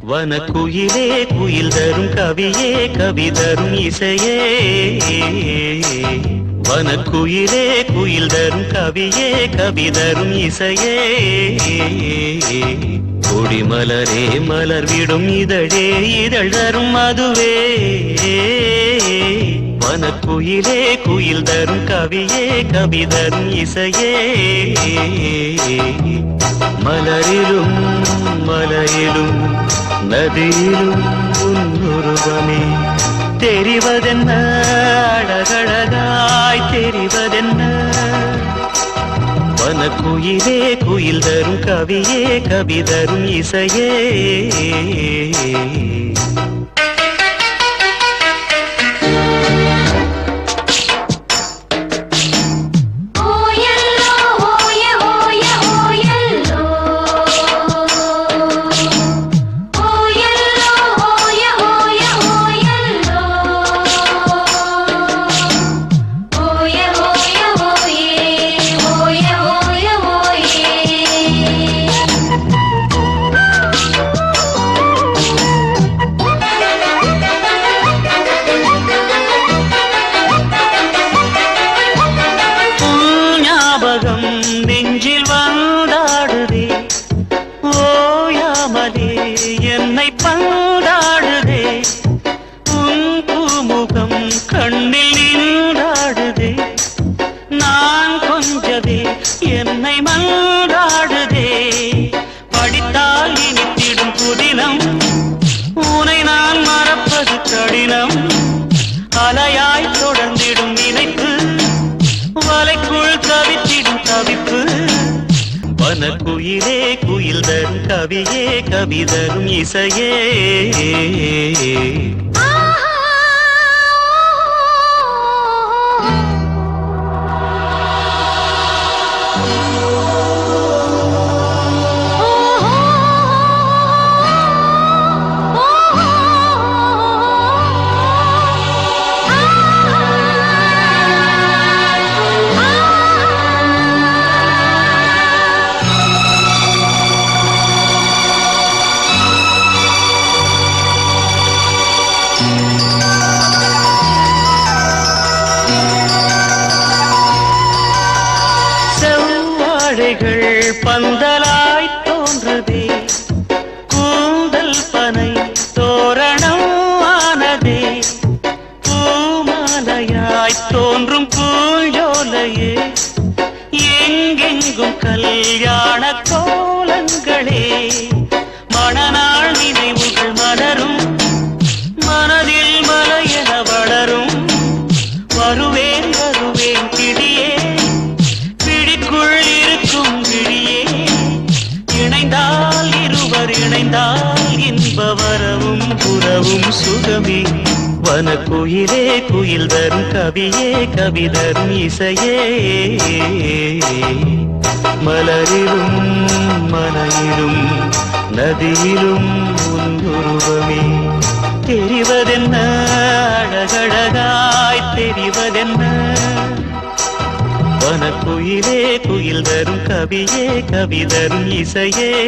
வனக்குயிலே குயில் தரும் கவியே கவி தரும் இசையே. வனக்குயிலே குயில் தரும் கவியே கவி தரும் இசையே. கொடிமலரே மலர் விடும் இதழே இதழ் தரும் அதுவே வனக்குயிலே குயில் தரும் கவியே கவி தரும் இசையே. மலரிலும் மலையிலும் நதியிலும் உன்னுருவமே. தெரிவதென்ன? அழகழகாய் தெரிவதென்ன? வனக்குயிலே குயில் தரும் கவியே கவி தரும் இசையே. ஞாபகம் நெஞ்சில் வந்தாடுதே. ஓயாமலே என்னை பந்தாடுதே. உன் பூமுகம் கண்ணில் நின்றாடுதே. நான் கொஞ்சதே என்னை மன்றாடுதே படித்தால் இனித்திடும் புதினம். உனை நான் மறப்பது கடினம். அலையாய் தொடர்ந்து தவிப்பு. வனக்குயிலே குயில் தரும் கவியே கவி தரும் இசையே. செவ்வாழைகள் பந்தலாய் தோன்றதே கூந்தல் பனை தோரணம் ஆனதே. பூமாலையாய் தோன்றும் பூஞ்சோலையே எங்கெங்கும் கல்யாண கோலங்களே. புறவும் வனக்குயிலே குயில் தரும் கவியே கவி தரும் இசையே. மலரிலும் மலையிலும் நதியிலும் உன்னுருவமே. தெரிவதென்ன அழகழகாய் தெரிவதென்ன? வனக்குயிலே குயில் தரும் கவியே கவி தரும் இசையே.